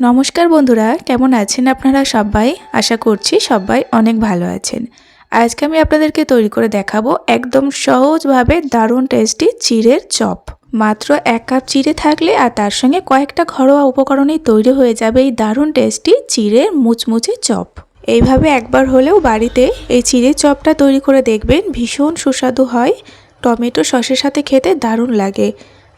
নমস্কার বন্ধুরা, কেমন আছেন আপনারা সবাই? আশা করছি সবাই অনেক ভালো আছেন। আজকে আমি আপনাদেরকে তৈরি করে দেখাবো একদম সহজভাবে দারুণ টেস্টি চিড়ের চপ। মাত্র এক কাপ চিড়ে থাকলে আর তার সঙ্গে কয়েকটা ঘরোয়া উপকরণেই তৈরি হয়ে যাবে এই দারুণ টেস্টি চিড়ের মুচমুচে চপ। এইভাবে একবার হলেও বাড়িতে এই চিড়ের চপটা তৈরি করে দেখবেন, ভীষণ সুস্বাদু হয়। টমেটো সসের সাথে খেতে দারুণ লাগে।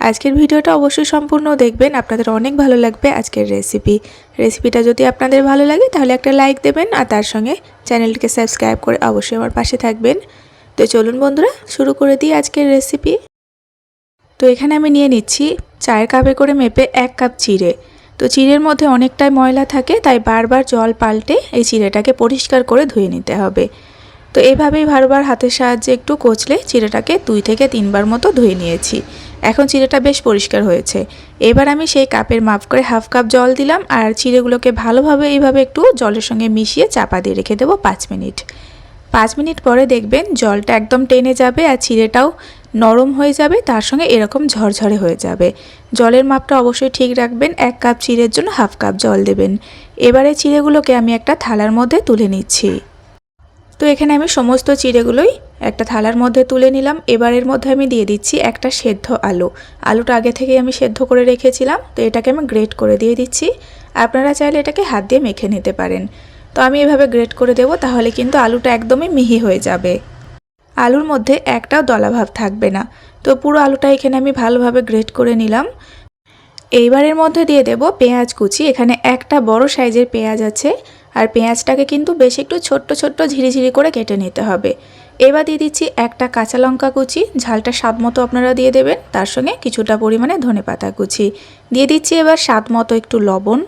আজকের ভিডিওটা অবশ্যই সম্পূর্ণ দেখবেন। আপনাদের অনেক ভালো লাগবে আজকের রেসিপি রেসিপিটা যদি আপনাদের ভালো লাগে, তাহলে একটা লাইক দেবেন আর তার সঙ্গে চ্যানেলটিকে সাবস্ক্রাইব করে অবশ্যই আমার পাশে থাকবেন। তো চলুন বন্ধুরা, শুরু করে দিই আজকের রেসিপি তো এখানে আমি নিয়ে নিচ্ছি চায়ের কাপে করে মেপে এক কাপ চিড়ে। তো চিড়ের মধ্যে অনেকটাই ময়লা থাকে, তাই বারবার জল পাল্টে এই চিড়েটাকে পরিষ্কার করে ধুয়ে নিতে হবে। তো এভাবেই বারবার হাতের সাহায্যে একটু কচলে চিড়েটাকে দুই থেকে তিনবার মতো ধুয়ে নিয়েছি। এখন চিড়েটা বেশ পরিষ্কার হয়েছে। এবার আমি সেই কাপের মাপ করে হাফ কাপ জল দিলাম আর চিড়েগুলোকে ভালোভাবে এইভাবে একটু জলের সঙ্গে মিশিয়ে চাপা দিয়ে রেখে দেবো পাঁচ মিনিট। পাঁচ মিনিট পরে দেখবেন জলটা একদম টেনে যাবে আর চিড়েটাও নরম হয়ে যাবে, তার সঙ্গে এরকম ঝরঝরে হয়ে যাবে। জলের মাপটা অবশ্যই ঠিক রাখবেন, এক কাপ চিড়ের জন্য হাফ কাপ জল দেবেন। এবারে চিড়েগুলোকে আমি একটা থালার মধ্যে তুলে নিচ্ছি। তো এখানে আমি সমস্ত চিড়েগুলোই একটা থালার মধ্যে তুলে নিলাম। এবারের মধ্যে আমি দিয়ে দিচ্ছি একটা সেদ্ধ আলু। আলুটা আগে থেকেই আমি সেদ্ধ করে রেখেছিলাম, তো এটাকে আমি গ্রেট করে দিয়ে দিচ্ছি। আপনারা চাইলে এটাকে হাত দিয়ে মেখে নিতে পারেন। তো আমি এভাবে গ্রেট করে দেবো, তাহলে কিন্তু আলুটা একদমই মিহি হয়ে যাবে। আলুর মধ্যে একটাও দলাভাব থাকবে না। তো পুরো আলুটা এখানে আমি ভালোভাবে গ্রেট করে নিলাম। এইবারের মধ্যে দিয়ে দেব পেঁয়াজ কুচি। এখানে একটা বড় সাইজের পেঁয়াজ আছে। আর পেঁয়াজটাকে কিন্তু বেশ একটু ছোট্ট ছোট্ট ঝিরিঝিরি করে কেটে নিতে হবে। এবার দিয়ে দিচ্ছি একটা কাঁচা লঙ্কা কুচি, ঝালটা স্বাদ মতো আপনারা দিয়ে দেবেন, তার সঙ্গে কিছুটা পরিমাণে ধনে পাতা কুচি। দিয়ে দিচ্ছি এবার স্বাদ মতো একটু লবণ।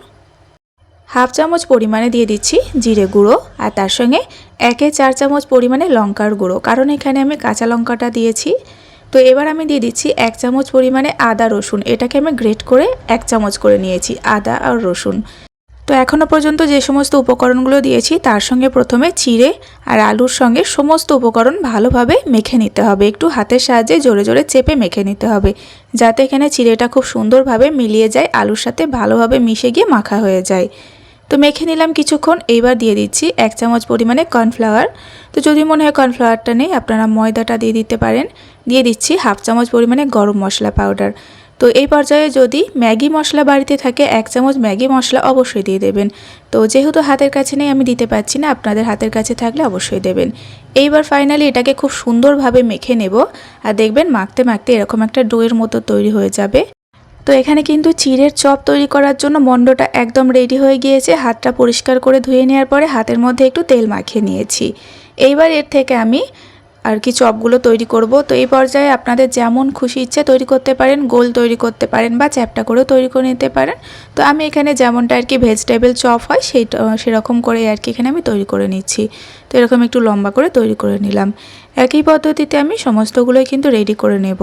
হাফ চামচ পরিমাণে দিয়ে দিচ্ছি জিরে গুঁড়ো, আর তার সঙ্গে একে চার চামচ পরিমাণে লঙ্কার গুঁড়ো, কারণ এখানে আমি কাঁচা লঙ্কাটা দিয়েছি। তো এবার আমি দিয়ে দিচ্ছি এক চামচ পরিমাণে আদা রসুন, এটাকে আমি গ্রেট করে এক চামচ করে নিয়েছি, আদা আর রসুন। তো এখনও পর্যন্ত যে সমস্ত উপকরণগুলো দিয়েছি, তার সঙ্গে প্রথমে চিড়ে আর আলুর সঙ্গে সমস্ত উপকরণ ভালোভাবে মেখে নিতে হবে। একটু হাতের সাহায্যে জোরে জোরে চেপে মেখে নিতে হবে, যাতে এখানে চিড়েটা খুব সুন্দরভাবে মিলিয়ে যায়, আলুর সাথে ভালোভাবে মিশে গিয়ে মাখা হয়ে যায়। তো মেখে নিলাম কিছুক্ষণ, এইবার দিয়ে দিচ্ছি এক চামচ পরিমাণে কর্নফ্লাওয়ার। তো যদি মনে হয় কর্নফ্লাওয়ারটা নেই, আপনারা ময়দাটা দিয়ে দিতে পারেন। দিয়ে দিচ্ছি হাফ চামচ পরিমাণে গরম মশলা পাউডার। তো এই পর্যায়ে যদি ম্যাগি মশলা বাড়িতে থাকে, এক চামচ ম্যাগি মশলা অবশ্যই দিয়ে দেবেন। তো যেহেতু হাতের কাছে নেই, আমি দিতে পারছি না, আপনাদের হাতের কাছে থাকলে অবশ্যই দেবেন। এইবার ফাইনালি এটাকে খুব সুন্দরভাবে মেখে নেব, আর দেখবেন মাখতে মাখতে এরকম একটা ডোয়ের মতো তৈরি হয়ে যাবে। তো এখানে কিন্তু চিড়ের চপ তৈরি করার জন্য মণ্ডটা একদম রেডি হয়ে গিয়েছে। হাতটা পরিষ্কার করে ধুয়ে নেওয়ার পরে হাতের মধ্যে একটু তেল মাখিয়ে নিয়েছি। এইবার এর থেকে আমি আর কি চপগুলো তৈরি করব। তো এই পর্যায়ে আপনাদের যেমন খুশি ইচ্ছে তৈরি করতে পারেন, গোল তৈরি করতে পারেন বা চ্যাপটা করেও তৈরি করে নিতে পারেন। তো আমি এখানে যেমনটা আর কি ভেজিটেবল চপ হয় সেই সেরকম করে আর কি এখানে আমি তৈরি করে নিচ্ছি। তো এরকম একটু লম্বা করে তৈরি করে নিলাম। একই পদ্ধতিতে আমি সমস্তগুলোই কিন্তু রেডি করে নেব।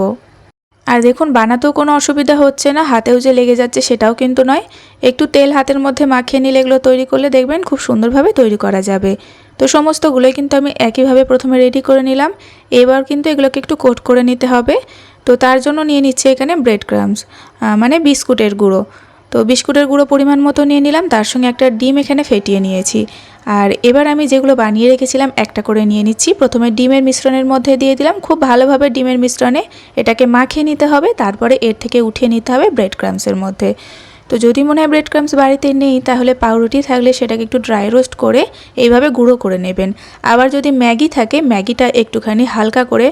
আর দেখুন, বানাতেও কোনো অসুবিধা হচ্ছে না, হাতেও যে লেগে যাচ্ছে সেটাও কিন্তু নয়। একটু তেল হাতের মধ্যে মাখিয়ে নিলে এগুলো তৈরি করলে দেখবেন খুব সুন্দরভাবে তৈরি করা যাবে। তো সমস্তগুলোই কিন্তু আমি একইভাবে প্রথমে রেডি করে নিলাম। এবার কিন্তু এগুলোকে একটু কোট করে নিতে হবে। তো তার জন্য নিয়ে নিচ্ছে এখানে ব্রেড ক্রামস মানে বিস্কুটের গুঁড়ো। তো বিস্কুটের গুঁড়ো পরিমাণ মতো নিয়ে নিলাম, তার সঙ্গে একটা ডিম এখানে ফেটিয়ে নিয়েছি। আর এবার আমি যেগুলো বানিয়ে রেখেছিলাম, একটা করে নিয়ে নিচ্ছি। প্রথমে ডিমের মিশ্রণের মধ্যে দিয়ে দিলাম। খুব ভালোভাবে ডিমের মিশ্রণে এটাকে মাখিয়ে নিতে হবে, তারপরে এর থেকে উঠিয়ে নিতে হবে ব্রেড ক্রামসের মধ্যে। তো যদি মনে হয় ব্রেড ক্রামস বাড়িতে নেই, তাহলে পাউরুটি থাকলে সেটাকে একটু ড্রাই রোস্ট করে এইভাবে গুঁড়ো করে নেবেন। আবার যদি ম্যাগি থাকে, ম্যাগিটা একটুখানি হালকা করে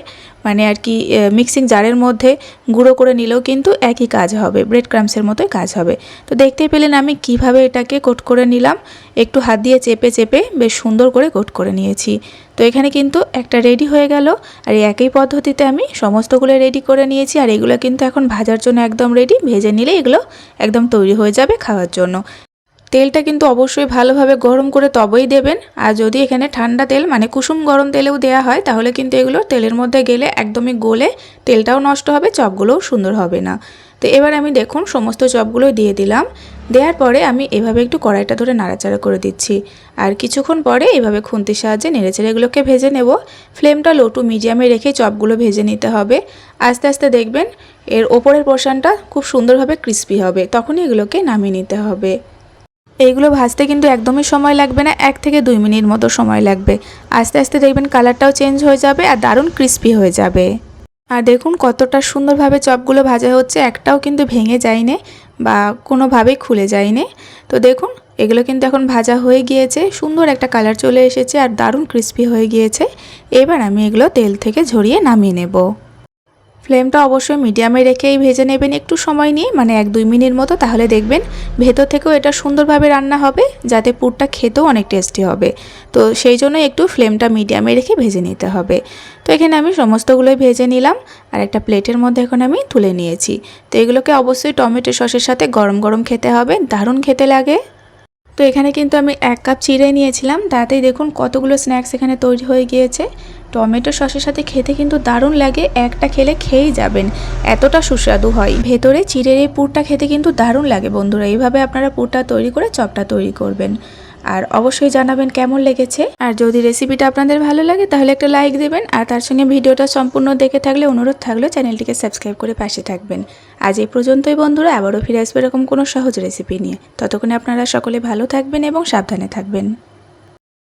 মানে আর কি মিক্সিং জারের মধ্যে গুঁড়ো করে নিলেও কিন্তু একই কাজ হবে ব্রেড ক্রামসের মতোই কাজ হবে। তো দেখতেই পেলেন আমি কীভাবে এটাকে কোট করে নিলাম, একটু হাত দিয়ে চেপে চেপে বেশ সুন্দর করে কোট করে নিয়েছি। তো এখানে কিন্তু একটা রেডি হয়ে গেল, আর একই পদ্ধতিতে আমি সমস্তগুলো রেডি করে নিয়েছি, আর এগুলো কিন্তু এখন ভাজার জন্য একদম রেডি ভেজে নিলে এগুলো একদম তৈরি হয়ে যাবে খাওয়ার জন্য। তেলটা কিন্তু অবশ্যই ভালোভাবে গরম করে তবেই দেবেন। আর যদি এখানে ঠান্ডা তেল মানে কুসুম গরম তেলেও দেওয়া হয়, তাহলে কিন্তু এগুলো তেলের মধ্যে গেলে একদমই গলে তেলটাও নষ্ট হবে, চপগুলোও সুন্দর হবে না। তো এবার আমি দেখুন সমস্ত চপগুলো দিয়ে দিলাম। দেওয়ার পরে আমি এভাবে একটু কড়াইটা ধরে নাড়াচাড়া করে দিচ্ছি। আর কিছুক্ষণ পরে এভাবে খুন্তির সাহায্যে নেড়েচেড়ে এগুলোকে ভেজে নেব। ফ্লেমটা লো টু মিডিয়ামে রেখে চপগুলো ভেজে নিতে হবে। আস্তে আস্তে দেখবেন এর ওপরের পোর্শনটা খুব সুন্দরভাবে ক্রিস্পি হবে, তখনই এগুলোকে নামিয়ে নিতে হবে। এইগুলো ভাজতে কিন্তু একদমই সময় লাগবে না, এক থেকে দুই মিনিট মতো সময় লাগবে। আস্তে আস্তে দেখবেন কালারটাও চেঞ্জ হয়ে যাবে আর দারুণ ক্রিস্পি হয়ে যাবে। আর দেখুন কতটা সুন্দরভাবে চপগুলো ভাজা হচ্ছে, একটাও কিন্তু ভেঙে যায়নি বা কোনোভাবেই খুলে যায়নি। তো দেখুন, এগুলো কিন্তু এখন ভাজা হয়ে গিয়েছে, সুন্দর একটা কালার চলে এসেছে আর দারুণ ক্রিস্পি হয়ে গিয়েছে। এবার আমি এগুলো তেল থেকে ঝরিয়ে নামিয়ে নেব। ফ্লেমটা অবশ্যই মিডিয়ামে রেখেই ভেজে নেবেন একটু সময় নিয়ে মানে এক দুই মিনিট মতো, তাহলে দেখবেন ভেতর থেকেও এটা সুন্দরভাবে রান্না হবে, যাতে পুরটা খেতেও অনেক টেস্টি হবে। তো সেই জন্য একটু ফ্লেমটা মিডিয়ামে রেখে ভেজে নিতে হবে। তো এখানে আমি সমস্তগুলোই ভেজে নিলাম, আর একটা প্লেটের মধ্যে এখন আমি তুলে নিয়েছি। তো এগুলোকে অবশ্যই টমেটো সসের সাথে গরম গরম খেতে হবে, দারুণ খেতে লাগে। তো এখানে কিন্তু আমি এক কাপ চিড়ে নিয়েছিলাম। তাতেই দেখুন কতগুলো স্ন্যাক্স এখানে তৈরি হয়ে গিয়েছে। টমেটো সসের সাথে খেতে কিন্তু দারুণ লাগে, একটা খেলে খেয়েই যাবেন। এতটা সুস্বাদু হয়। ভেতরে চিড়ের এই পুরটা খেতে কিন্তু দারুণ লাগে বন্ধুরা। এইভাবে আপনারা পুরটা তৈরি করে চপটা তৈরি করবেন। আর অবশ্যই জানাবেন কেমন লেগেছে। আর যদি রেসিপিটা আপনাদের ভালো লাগে, তাহলে একটা লাইক দেবেন। আর তার সঙ্গে ভিডিওটা সম্পূর্ণ দেখে থাকলে অনুরোধ থাকলে চ্যানেলটিকে সাবস্ক্রাইব করে পাশে থাকবেন। আজ এই পর্যন্তই বন্ধুরা, আবারও ফিরে আসবে এরকম কোনো সহজ রেসিপি নিয়ে। ততক্ষণে আপনারা সকলে ভালো থাকবেন এবং সাবধানে থাকবেন।